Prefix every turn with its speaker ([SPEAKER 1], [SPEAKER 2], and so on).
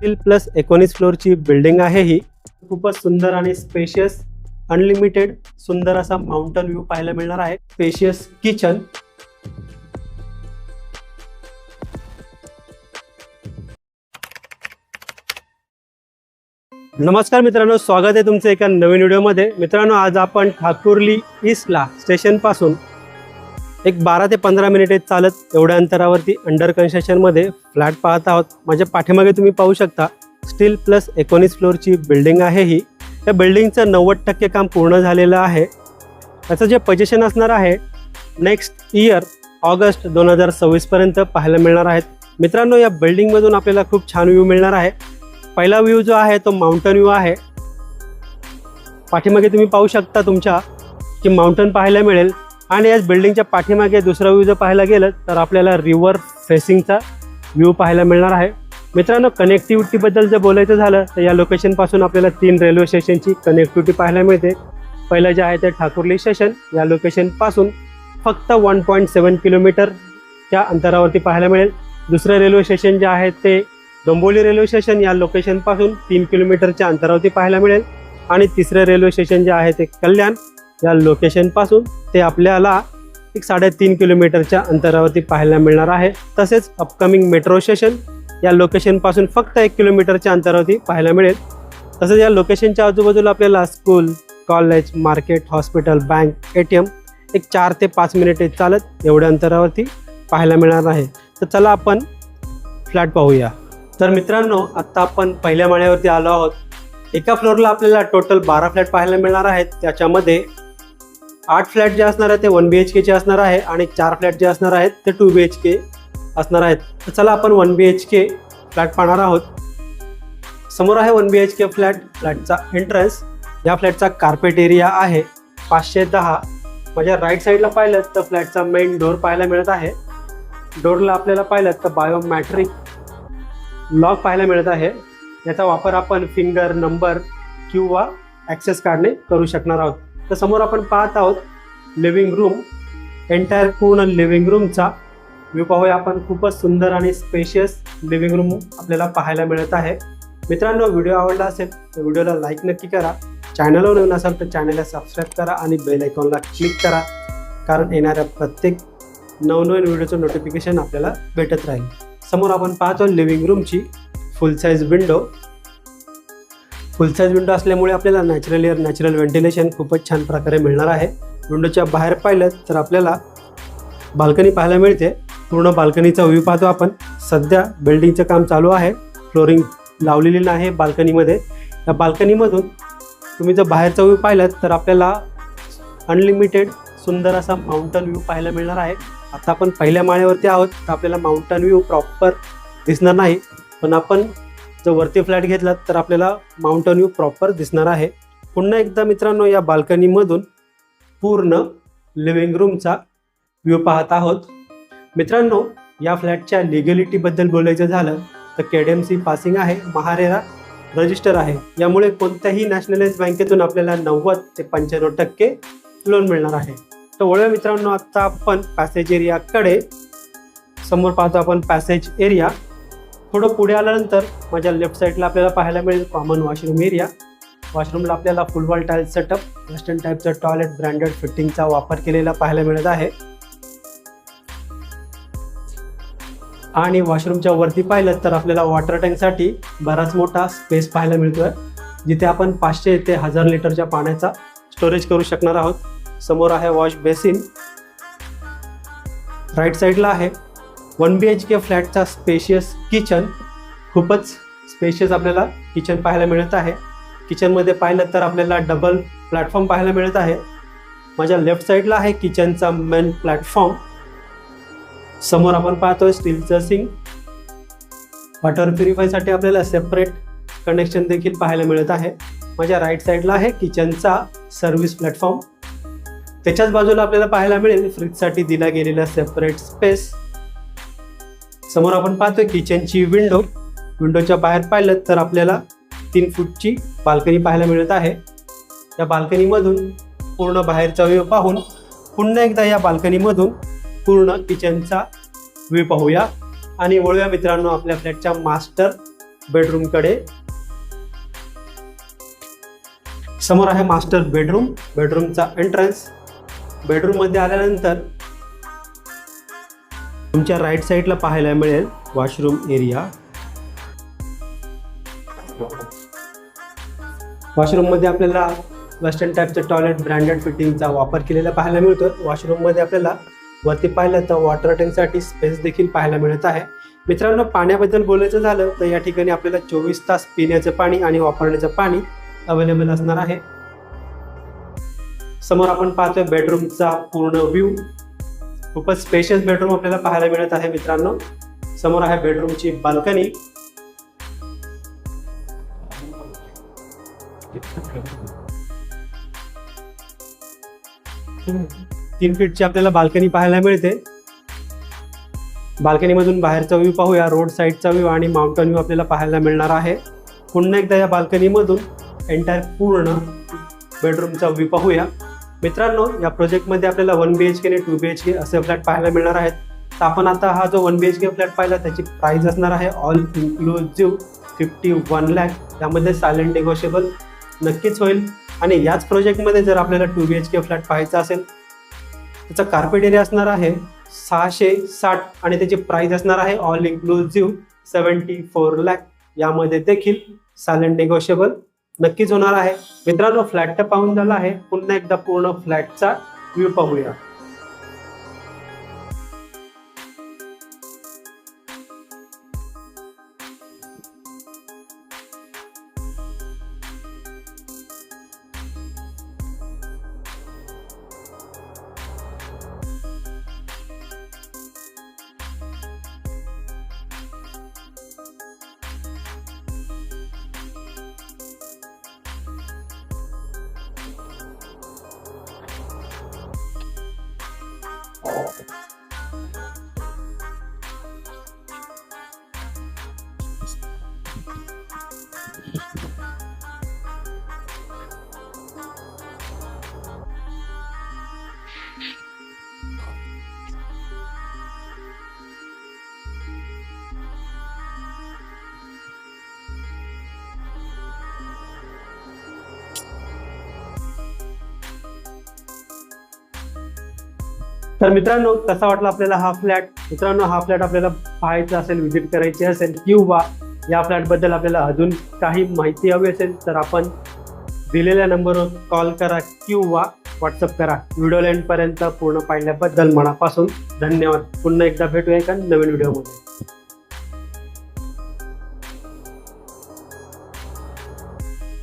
[SPEAKER 1] Steel plus एकोणीस फ्लोअरची building आहे ही. खूपच सुंदर आणि स्पेशियस अनलिमिटेड सुंदर असा माउंटन व्ह्यू पाहायला मिळणार आहे. स्पेशियस किचन नमस्कार मित्रांनो स्वागत आहे तुमचं एका नवीन व्हिडिओमध्ये मित्रांनो आज आपण ठाकुर्ली ईस्टला स्टेशनपासून एक बारा ते पंधरा मिनिटे चालत एवढ्या अंतरावरती अंडर कन्स्ट्रक्शनमध्ये फ्लॅट पाहत आहोत. माझ्या पाठीमागे तुम्ही पाहू शकता स्टील प्लस एकोणीस फ्लोअरची बिल्डिंग आहे ही. या बिल्डिंगचं नव्वद टक्के काम पूर्ण झालेलं आहे. त्याचं जे पजेशन असणार आहे नेक्स्ट इयर ऑगस्ट दोन हजार सव्वीसपर्यंत पाहायला मिळणार आहेत. मित्रांनो या बिल्डिंगमधून आपल्याला खूप छान व्ह्यू मिळणार आहे. पहिला व्ह्यू जो आहे तो माउंटन व्ह्यू आहे. पाठीमागे तुम्ही पाहू शकता तुमच्या की माउंटन पाहायला मिळेल. आणि याच बिल्डिंगच्या पाठीमागे दुसरा व्ह्यू जर पाहायला गेलं तर आपल्याला रिव्हर फेसिंगचा व्ह्यू पाहायला मिळणार आहे. मित्रांनो कनेक्टिव्हिटीबद्दल जर बोलायचं झालं तर या लोकेशनपासून आपल्याला तीन रेल्वे स्टेशनची कनेक्टिव्हिटी पाहायला मिळते. पहिलं जे आहे ते ठाकुर्ली स्टेशन या लोकेशनपासून फक्त वन पॉईंट सेवन किलोमीटरच्या अंतरावरती पाहायला मिळेल. दुसरं रेल्वे स्टेशन जे आहे ते डोंबोली रेल्वे स्टेशन या लोकेशनपासून तीन किलोमीटरच्या अंतरावरती पाहायला मिळेल. आणि तिसरं रेल्वे स्टेशन जे आहे ते कल्याण या लोकेशनपासून ते आपल्याला एक साडेतीन किलोमीटरच्या अंतरावरती पाहायला मिळणार आहे. तसेच अपकमिंग मेट्रो स्टेशन या लोकेशनपासून फक्त एक किलोमीटरच्या अंतरावरती पाहायला मिळेल. तसंच या लोकेशनच्या आजूबाजूला आपल्याला school college market hospital bank A T M एक चार ते पाच मिनिटे चालत एवढ्या अंतरावरती पाहायला मिळणार आहे. तर चला आपण फ्लॅट पाहूया. तर मित्रांनो आत्ता आपण पहिल्या माळ्यावरती आलो आहोत. एका फ्लोअरला आपल्याला टोटल बारा फ्लॅट पाहायला मिळणार आहेत. त्याच्यामध्ये आठ फ्लॅट जे असणार आहे ते वन बी एच केचे असणार आहे आणि चार फ्लॅट जे असणार आहेत ते टू बी एच के असणार आहेत. तर चला आपण one B H K flat पाहणार आहोत. समोर आहे one B H K flat फ्लॅटचा entrance या फ्लॅटचा कार्पेट एरिया आहे. पाचशे दहा. माझ्या राईट साईडला पाहिलं तर फ्लॅटचा मेन डोर पाहायला मिळत आहे. डोरला आपल्याला पाहिलं तर बायोमॅट्रिक लॉक पाहायला मिळत आहे. याचा वापर आपण फिंगर नंबर किंवा ॲक्सेस कार्डने करू शकणार आहोत. तर समोर आपण पाहत आहोत लिव्हिंग रूम एंटायर पूर्ण लिव्हिंग रूमचा व्ह्यू पाहूया. आपण खूपच सुंदर आणि स्पेशियस लिव्हिंग रूम आपल्याला पाहायला मिळत आहे. मित्रांनो व्हिडिओ आवडला असेल तर व्हिडिओला लाईक नक्की करा. चॅनलवर नवीन असाल तर चॅनलला सबस्क्राईब करा आणि बेल आयकॉनला क्लिक करा. कारण येणाऱ्या प्रत्येक नवनवीन व्हिडिओचं नोटिफिकेशन आपल्याला भेटत राहील. समोर आपण पाहतो लिव्हिंग रूमची full size window full size window असल्यामुळे आपल्याला नॅचरल एअर नॅचरल व्हेंटिलेशन खूपच छान प्रकारे मिळणार आहे. विंडोच्या बाहेर पाहिलं तर आपल्याला बाल्कनी पाहायला मिळते. पूर्ण बाल्कनीचा व्ह्यू पाहतो आपण. सध्या बिल्डिंगचं काम चालू आहे. फ्लोरिंग लावलेली नाही बाल्कनीमध्ये या बाल्कनीमधून तुम्ही जर बाहेरचा व्ह्यू पाहिलात तर आपल्याला अनलिमिटेड सुंदर असा माउंटन व्ह्यू पाहायला मिळणार आहे. आता आपण पहिल्या माळ्यावरती आहोत. तर आपल्याला माउंटन व्ह्यू प्रॉपर दिसणार नाही. पण आपण जर वरती फ्लॅट घेतला तर आपल्याला माउंटन व्ह्यू प्रॉपर दिसणार आहे. पुन्हा एकदा मित्रांनो या बाल्कनीमधून पूर्ण लिव्हिंग रूमचा व्ह्यू पाहत आहोत. मित्रांनो या फ्लॅटच्या लिगलिटीबद्दल बोलायचं झालं तर K D M C passing आहे. महारेरा रजिस्टर आहे. यामुळे कोणत्याही नॅशनलाइज बँकेतून आपल्याला नव्वद ते पंच्याण्णव टक्के लोन मिळणार आहे. तर वळूया मित्रांनो आत्ता आपण पॅसेज एरियाकडे समोर पाहतो आपण पॅसेज एरिया थोडं पुढे आल्यानंतर माझ्या लेफ्ट साईडला आपल्याला पाहायला मिळेल कॉमन वॉशरूम एरिया वॉशरूमला आपल्याला full wall tile setup western टाईपचं टॉयलेट ब्रँडेड फिटिंगचा वापर केलेला पाहायला मिळत आहे. आणि वॉशरूमच्या वरती पाहिलं तर आपल्याला वॉटर टँकसाठी बराच मोठा स्पेस पाहायला मिळतोय. जिथे आपण पाचशे ते हजार लिटरच्या पाण्याचा स्टोरेज करू शकणार आहोत. समोर आहे वॉश बेसिन राईट साईडला आहे वन बी एच के फ्लॅटचा स्पेशियस किचन खूपच स्पेशियस आपल्याला किचन पाहायला मिळत आहे. किचनमध्ये पाहिलं तर आपल्याला डबल प्लॅटफॉर्म पाहायला मिळत आहे. माझ्या लेफ्ट साईडला आहे किचनचा मेन प्लॅटफॉर्म समोर आपण पाहतोय स्टीलचं सिंग वॉटर प्युरिफायसाठी आपल्याला सेपरेट कनेक्शन देखील पाहायला मिळत आहे. माझ्या राईट साईडला आहे किचनचा सर्व्हिस प्लॅटफॉर्म त्याच्याच बाजूला आपल्याला पाहायला मिळेल फ्रीजसाठी दिला गेलेला सेपरेट स्पेस समोर आपण पाहतोय किचनची विंडो विंडोच्या बाहेर पाहिलं तर आपल्याला तीन फूटची बाल्कनी पाहायला मिळत आहे. या बाल्कनीमधून पूर्ण बाहेरचा व्ह्यू पाहून पुन्हा एकदा या बाल्कनीमधून पूर्ण किचनचा व्ह्यू पाहूया. आणि वळूया मित्रांनो आपल्या फ्लॅटच्या मास्टर बेडरूमकडे समोर आहे मास्टर बेडरूम बेडरूमचा एंट्रन्स बेडरूममध्ये आल्यानंतर तुमच्या राईट साईडला पाहायला मिळेल वॉशरूम एरिया वॉशरूममध्ये आपल्याला वेस्टर्न टाईपचं टॉयलेट ब्रँडेड फिटिंगचा वापर केलेला पाहायला मिळतो वॉशरूममध्ये आपल्याला वरती पाहिलं तर वॉटर टँकसाठी स्पेस देखील पाहायला मिळत आहे. मित्रांनो पाण्याबद्दल बोलायचं झालं तर या ठिकाणी आपल्याला चोवीस तास पिण्याचं पाणी आणि वापरण्याचं पाणी अवेलेबल असणार आहे. समोर आपण पाहतोय बेडरूमचा पूर्ण व्ह्यू खूपच स्पेशियस बेडरूम आपल्याला पाहायला मिळत आहे मित्रांनो. समोर आहे बेडरूमची बाल्कनी तीन फीटची आपल्याला बाल्कनी पाहायला मिळते. बाल्कनीमधून बाहेरचा व्ह्यू पाहूया. रोड साईडचा व्ह्यू आणि माउंटन व्ह्यू आपल्याला पाहायला मिळणार आहे. पुन्हा एकदा या बाल्कनीमधून एंटायर पूर्ण बेडरूमचा व्ह्यू पाहूया. मित्रांनो या प्रोजेक्टमध्ये आपल्याला वन बी एच के आणि टू बी एच के असे फ्लॅट पाहायला मिळणार आहेत. तर आपण आता हा जो one B H K flat पाहिला त्याची प्राईज असणार आहे all inclusive fifty one lakh यामध्ये सायलेंट निगोशिएबल नक्कीच होईल. आणि याच प्रोजेक्टमध्ये जर आपल्याला two B H K flat पाहायचा असेल त्याचा कार्पेट एरिया असणार आहे सहाशे साठ आणि त्याची प्राईज असणार आहे all inclusive seventy four lakh यामध्ये देखील सायलेंट निगोशिएबल नक्कीच होणार आहे. मित्रांनो फ्लॅट तर पाहून झाला आहे. पुन्हा एकदा पूर्ण फ्लॅटचा व्ह्यू पाहूया. Oh. तर मित्रांनो कसा वाटला आपल्याला हा फ्लॅट मित्रांनो हा फ्लॅट आपल्याला पाहायचा असेल व्हिजिट करायची असेल किंवा या फ्लॅटबद्दल आपल्याला अजून काही माहिती हवी असेल तर आपण दिलेल्या नंबरवर कॉल करा किंवा व्हॉट्सअप करा. व्हिडिओ पर्यंत पूर्ण पाहिल्याबद्दल मनापासून धन्यवाद. पुन्हा एकदा भेटूया एका नवीन व्हिडिओमध्ये